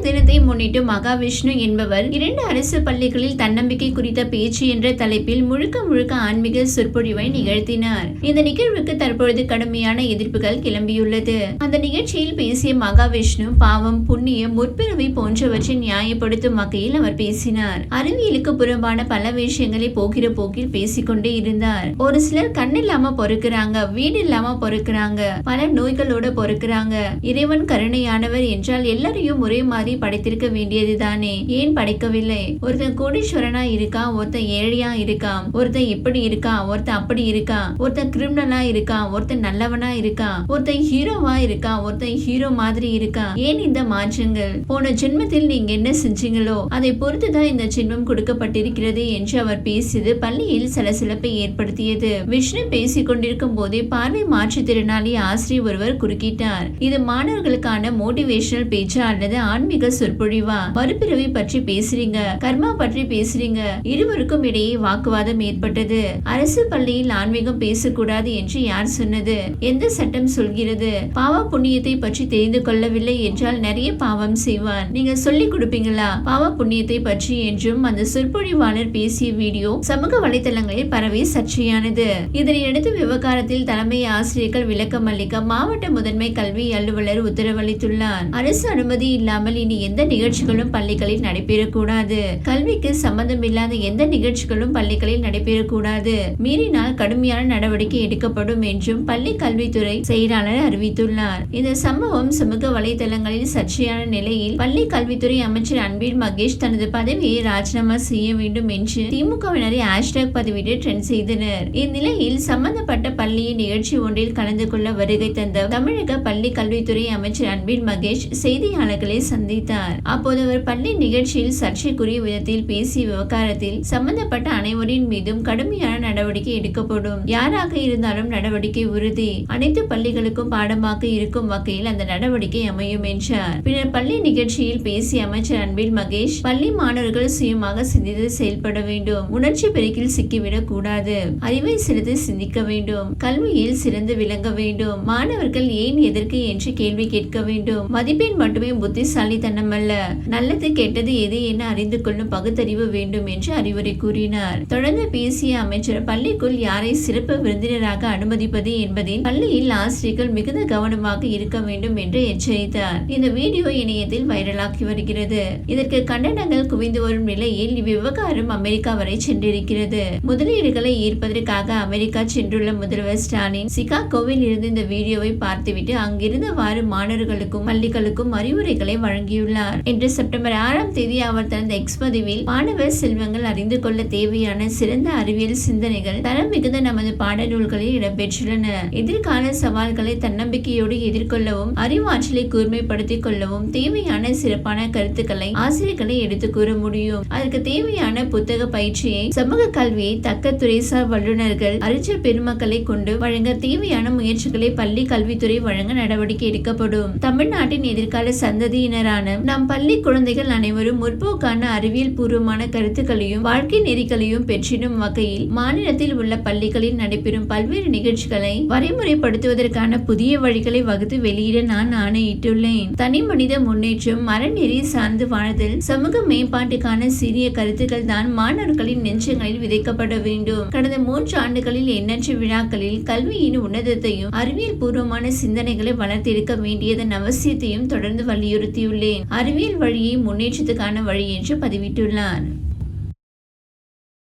தினத்தை முன்னிட்டு மகாவிஷ்ணு என்பவர் இரண்டு அரசு பள்ளிகளில் தன்னம்பிக்கை குறித்த பேச்சு என்ற தலைப்பில் முழுக்க முழுக்க ஆன்மீக சொற்பொழிவை நிகழ்த்தினார். இந்த நிகழ்வுக்கு தற்பொழுது கடுமையான எதிர்ப்புகள் கிளம்பியுள்ளது. அந்த நிகழ்ச்சியில் பேசிய மகாவிஷ்ணு பாவம் புண்ணியம் முற்பிறவி போன்றவற்றை நியாயப்படுத்தும் வகையில் அவர் பேசினார். அறிவியலுக்கு புறம்பான பல விஷயங்களை போகிற போக்கில் பேசிக்கொண்டே இருந்தார். ஒரு சிலர் கண்ணில்லாம பொறுக்கிறாங்க வீடு இல்லாம பொறுக்கிறாங்க பல நோய்களோட பொறுக்கிறாங்க. இறைவன் கருணையானவர் என்றால் எல்லாரையும் ஒரே மாதிரி மாதிரி படைத்திருக்க வேண்டியதுதானே? ஏன் படைக்கவில்லை? ஒருத்தன் கோடீஸ்வரனா இருக்கா? ஒருத்தன் ஏழையா இருக்கா? ஒருத்தன் இப்படி இருக்கா? ஒருத்தன் அப்படி இருக்கா? ஒருத்தன் கிரிமினலா இருக்கா? ஒருத்தன் நல்லவனா இருக்கா? ஒருத்தன் ஹீரோவா இருக்கா? ஒருத்தன் ஹீரோ மாதிரி இருக்கா? ஏன் இந்த மாற்றங்கள்? போன ஜென்மத்தில் நீங்க என்ன செஞ்சீங்களோ அதை பொறுத்துதான் இந்த ஜென்மம் கொடுக்கப்பட்டிருக்கிறது என்று அவர் பேசியது பள்ளியில் சலசலப்பை ஏற்படுத்தியது. விஷ்ணு பேசிக் கொண்டிருக்கும் போதே பார்வை மாற்றுத்திறனாளி ஆசிரியர் ஒருவர் குறுக்கிட்டார். இது மாணவர்களுக்கான மோட்டிவேஷனல் பேச்சா அல்லது ஆன்மீக சொற்பொழிவா? மறுபிறவி பற்றி பேசுறீங்க. கர்மா பற்றி பேசுறீங்க. இருவருக்கும் இடையே வாக்குவாதம் ஏற்பட்டது. அரசு பள்ளியில் ஆன்மீகம் பேசக்கூடாது என்று யார் சொன்னது? எந்த சட்டம் சொல்கிறது? பாவ புண்ணியத்தை பற்றி தெரிந்து கொள்ளவில்லை என்றால் நிறைய பாவம் செய்வான் நீங்க சொல்லி கொடுப்பீங்களா? பாவ புண்ணியத்தை பற்றி என்றும் அந்த சொற்பொழிவாளர் பேசிய வீடியோ சமூக வலைதளங்களில் பரவி சர்ச்சையானது. இதனையடுத்து விவகாரத்தில் தலைமை ஆசிரியர்கள் விளக்கம் அளிக்க மாவட்ட முதன்மை கல்வி அலுவலர் உத்தரவளித்துள்ளார். அரசு அனுமதி இல்லாமல் இனி எந்த நிகழ்ச்சிகளும் பள்ளிகளில் நடைபெறக்கூடாது. கல்விக்கு சம்பந்தமில்லாத எந்த நிகழ்ச்சிகளும் பள்ளிகளில் நடைபெறக்கூடாது. மீறினால் கடுமையான நடவடிக்கை எடுக்கப்படும் என்றும் பள்ளி கல்வித்துறை செயலாளர் அறிவித்துள்ளார். இந்த சம்பவம் சமூக வலைதளங்களில் சர்ச்சையான நிலையில் பள்ளி கல்வித்துறை அமைச்சர் அன்பில் மகேஷ் தனது பதவியை ராஜினாமா செய்ய வேண்டும் என்று திமுகவினரை ஹேஷ்டாக் பதிவிட்டு ட்ரெண்ட் செய்தனர். இந்நிலையில் சம்பந்தப்பட்ட பள்ளியின் நிகழ்ச்சி ஒன்றில் கலந்து கொள்ள வருகை தந்த தமிழக பள்ளி கல்வித்துறை அமைச்சர் அன்பில் மகேஷ் செய்தியாளர்களை சந்தித்தார் அப்போது அவர் பள்ளி நிகழ்ச்சியில் சர்ச்சைக்குரிய விதத்தில் பேசிய விவகாரத்தில் சம்பந்தப்பட்ட அனைவரின் மீதும் கடுமையான நடவடிக்கை எடுக்கப்படும். யாராக இருந்தாலும் நடவடிக்கை உறுதி. அனைத்து பள்ளிகளுக்கும் பாடமாக இருக்கும் வகையில் அந்த நடவடிக்கை அமையும் என்றார். பின்னர் பள்ளி நிகழ்ச்சியில் பேசிய அமைச்சர் அன்பில் மகேஷ் பள்ளி மாணவர்கள் சுயமாக சிந்தித்து செயல்பட வேண்டும். உணர்ச்சி பெருக்கில் சிக்கிவிடக் கூடாது. அறிவை சிறிது சிந்திக்க வேண்டும். கல்வியில் சிறந்து விளங்க வேண்டும். மாணவர்கள் ஏன் எதற்கு என்று கேள்வி கேட்க வேண்டும். மதிப்பெண் மட்டுமே புத்திசாலித்தனம் அல்ல நல்லது கெட்டது எது என அறிந்து கொள்ளும் பகுத்தறிவு வேண்டும் என்று அறிவுரை கூறினார். தொடர்ந்து பேசிய அமைச்சர் பள்ளிக்குள் யாரை சிறப்பு விருந்தினராக அனுமதிப்பது என்பதில் பள்ளியில் ஆசிரியர்கள் மிகுந்த கவனமாக இருக்க வேண்டும் என்று எச்சரித்தார். இந்த வீடியோ இணையத்தில் வைரலாகி வருகிறது. இதற்கு கண்டனங்கள் குவிந்து வரும் நிலையில் இவ்விவகாரம் அமெரிக்கா வரை சென்றிருக்கிறது. முதலீடுகளை ஈர்ப்பதற்காக அமெரிக்கா சென்றுள்ள முதல்வர் ஸ்டாலின் சிகாகோவில் இருந்து இந்த வீடியோவை பார்த்துவிட்டு அங்கிருந்தவாறு மாணவர்களுக்கும் பள்ளிகளுக்கும் அறிவுரைகளை வழங்கியுள்ளார். இன்று செப்டம்பர் ஆறாம் தேதி அவர் தனது எக்ஸ் பதிவில் மாணவர் செல்வங்கள் அறிந்து கொள்ள தேவையான சிறந்த அறிவியல் சிந்தனைகள் தரம் மிகுந்த நமது பாடநூல்களில் இடம்பெற்றுள்ளன. எதிர்கால சவால்களை தன்னம்பிக்கையோடு எதிர்கொள்ளவும் அறிவாற்றலை கூர்மைப்படுத்திக் கொள்ளவும் தேவையான சிறப்பான கருத்துக்களை ஆசிரியர்களை எடுத்து கூற முடியும். அதற்கு தேவையான புத்தக பயிற்சியை சமூக கல்வியை தக்க துறைசார் வல்லுநர்கள் அறிஞர் பெருமக்களை கொண்டு வழங்க தேவையான முயற்சிகளை பள்ளி கல்வித்துறை வழங்க நடவடிக்கை எடுக்கப்படும். தமிழ்நாட்டின் எதிர்கால சந்ததியினரான நம் பள்ளி குழந்தைகள் அனைவரும் முற்போக்கான அறிவியல் பூர்வமான கருத்துக்களையும் வாழ்க்கை நெறிகளையும் பெற்றிடும் வகையில் மாநிலத்தில் உள்ள பள்ளிகளில் நடைபெறும் பல்வேறு நிகழ்ச்சிகளை வரைமுறைப்படுத்துவதற்கான புதிய வழிகளை வகுத்து வெளியிட நான் ஆணையிட்டுள்ளேன். தனி மனித முன்னேற்றம் மரநெறி சார்ந்து வாழ்தல் சமூக மேம்பாட்டுக்கான சிறிய கருத்துக்கள் தான் மாணவர்களின் நெஞ்சங்களில் விதைக்கப்பட வேண்டும். கடந்த மூன்று ஆண்டுகளில் எண்ணற்ற விழாக்களில் கல்வியின் உன்னதத்தையும் அறிவியல் பூர்வமான சிந்தனைகளை வளர்த்தெடுக்க வேண்டியதன் அவசியத்தையும் தொடர்ந்து வலியுறுத்தியுள்ளேன். அறிவியல் வழியை முன்னேற்றத்துக்கான வழி என்று பதிவிட்டுள்ளார்.